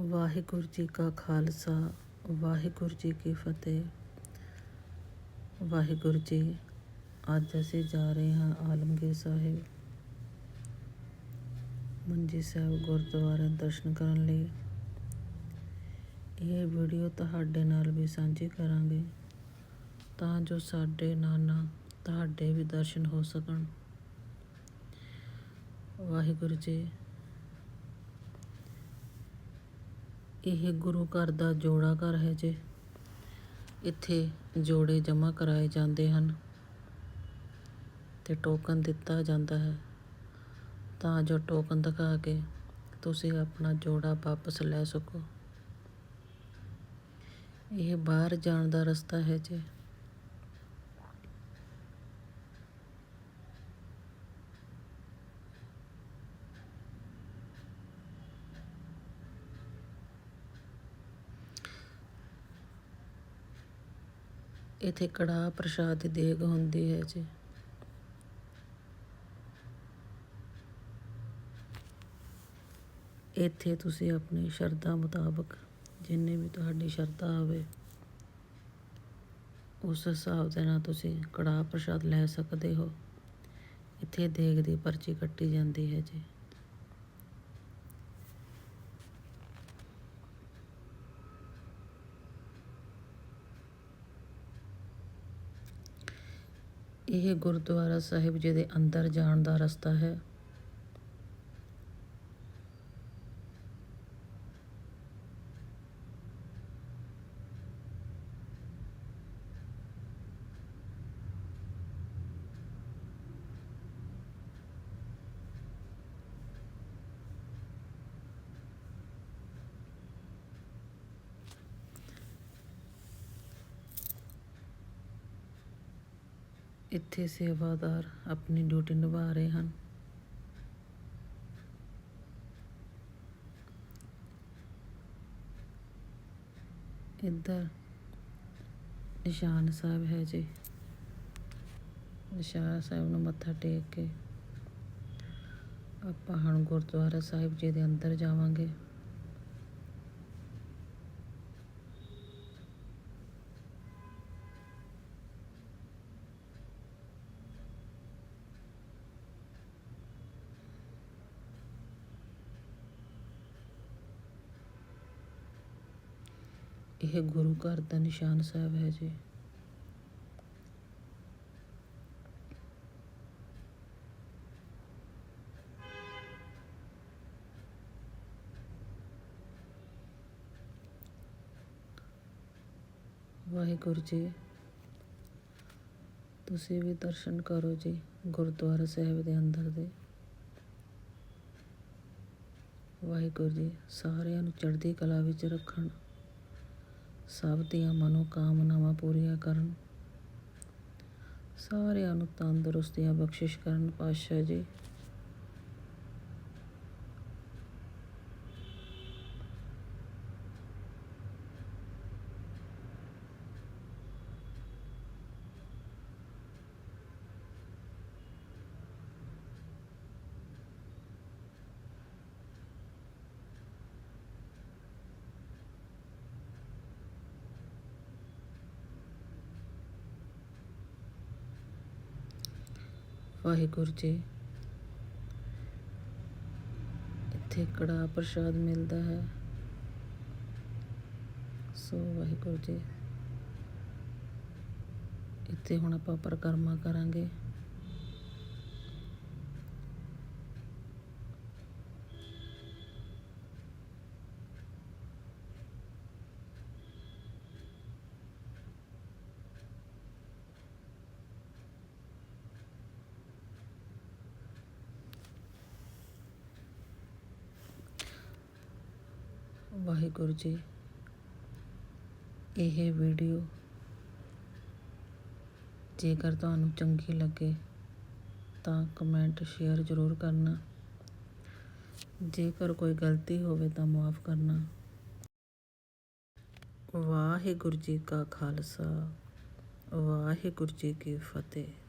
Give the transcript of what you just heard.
ਵਾਹਿਗੁਰੂ ਜੀ ਕਾ ਖਾਲਸਾ, ਵਾਹਿਗੁਰੂ ਜੀ ਕੀ ਫਤਿਹ। ਵਾਹਿਗੁਰੂ ਜੀ, ਅੱਜ ਅਸੀਂ ਜਾ ਰਹੇ ਹਾਂ ਆਲਮਗੀਰ ਸਾਹਿਬ। ਮੰਜੀ ਸਾਹਿਬ ਗੁਰਦੁਆਰੇ ਦਰਸ਼ਨ ਕਰਨ ਲਈ। ਇਹ ਵੀਡੀਓ ਤੁਹਾਡੇ ਨਾਲ ਵੀ ਸਾਂਝੀ ਕਰਾਂਗੇ, ਤਾਂ ਜੋ ਸਾਡੇ ਨਾਨਾ ਤੁਹਾਡੇ ਵੀ ਦਰਸ਼ਨ ਹੋ ਸਕਣ। ਵਾਹਿਗੁਰੂ ਜੀ ਇਹ ਗੁਰੂ ਘਰ ਦਾ ਜੋੜਾ ਘਰ ਹੈ ਜੇ। ਇੱਥੇ ਜੋੜੇ ਜਮ੍ਹਾਂ ਕਰਾਏ ਜਾਂਦੇ ਹਨ ਤੇ ਟੋਕਨ ਦਿੱਤਾ ਜਾਂਦਾ ਹੈ। ਤਾਂ ਜੋ ਟੋਕਨ ਦਿਖਾ ਕੇ ਤੁਸੀਂ ਆਪਣਾ ਜੋੜਾ ਵਾਪਸ ਲੈ ਸਕੋ। ਇਹ ਬਾਹਰ ਜਾਣ ਦਾ ਰਸਤਾ ਹੈ ਜੀ। ਇੱਥੇ ਕੜਾਹ ਪ੍ਰਸ਼ਾਦ ਦੀ ਦੇਗ ਹੁੰਦੀ ਹੈ ਜੀ। ਇੱਥੇ ਤੁਸੀਂ ਆਪਣੀ ਸ਼ਰਧਾ ਮੁਤਾਬਕ ਜਿੰਨੇ ਵੀ ਤੁਹਾਡੀ ਸ਼ਰਧਾ ਹੋਵੇ ਉਸ ਹਿਸਾਬ ਦੇ ਨਾਲ ਤੁਸੀਂ ਕੜਾਹ ਪ੍ਰਸ਼ਾਦ ਲੈ ਸਕਦੇ ਹੋ। ਇੱਥੇ ਦੇਗ ਦੀ ਪਰਚੀ ਕੱਟੀ ਜਾਂਦੀ ਹੈ ਜੀ। ਇਹ ਗੁਰਦੁਆਰਾ ਸਾਹਿਬ ਜੀ ਦੇ ਅੰਦਰ ਜਾਣ ਦਾ ਰਸਤਾ ਹੈ। ਇੱਥੇ ਸੇਵਾਦਾਰ ਆਪਣੀ ਡਿਊਟੀ ਨਿਭਾ ਰਹੇ ਹਨ। ਇੱਧਰ ਨਿਸ਼ਾਨ ਸਾਹਿਬ ਹੈ ਜੀ। ਨਿਸ਼ਾਨ ਸਾਹਿਬ ਨੂੰ ਮੱਥਾ ਟੇਕ ਕੇ ਆਪਾਂ ਹੁਣ ਗੁਰਦੁਆਰਾ ਸਾਹਿਬ ਜੀ ਦੇ ਅੰਦਰ ਜਾਵਾਂਗੇ। ਇਹ ਗੁਰੂ ਘਰ ਦਾ ਨਿਸ਼ਾਨ ਸਾਹਿਬ ਹੈ ਜੀ। ਵਾਹਿਗੁਰੂ ਜੀ, ਤੁਸੀਂ ਵੀ ਦਰਸ਼ਨ ਕਰੋ ਜੀ ਗੁਰਦੁਆਰਾ ਸਾਹਿਬ ਦੇ ਅੰਦਰ ਦੇ। ਵਾਹਿਗੁਰੂ ਜੀ, ਸਾਰਿਆਂ ਨੂੰ ਚੜ੍ਹਦੀ ਕਲਾ ਵਿੱਚ ਰੱਖਣ। ਸਭ ਦੀਆਂ ਮਨੋਕਾਮਨਾਵਾਂ ਪੂਰੀਆਂ ਕਰਨ। ਸਾਰਿਆਂ ਨੂੰ ਤੰਦਰੁਸਤੀਆਂ ਬਖਸ਼ਿਸ਼ ਕਰਨ ਪਾਤਸ਼ਾਹ ਜੀ। ਵਾਹਿਗੁਰੂ ਜੀ। ਇੱਥੇ ਕੜਾ ਪ੍ਰਸ਼ਾਦ ਮਿਲਦਾ ਹੈ। ਸੋ ਵਾਹਿਗੁਰੂ ਜੀ, ਇੱਥੇ ਹੁਣ ਆਪਾਂ ਪਰਿਕਰਮਾ ਕਰਾਂਗੇ। ਵਾਹਿਗੁਰੂ ਜੀ, ਇਹ ਵੀਡੀਓ ਜੇਕਰ ਤੁਹਾਨੂੰ ਚੰਗੀ ਲੱਗੇ ਤਾਂ ਕਮੈਂਟ ਸ਼ੇਅਰ ਜ਼ਰੂਰ ਕਰਨਾ। ਜੇਕਰ ਕੋਈ ਗਲਤੀ ਹੋਵੇ ਤਾਂ ਮਾਫ ਕਰਨਾ। ਵਾਹਿਗੁਰੂ ਜੀ ਕਾ ਖਾਲਸਾ, ਵਾਹਿਗੁਰੂ ਜੀ ਕੀ ਫਤਿਹ।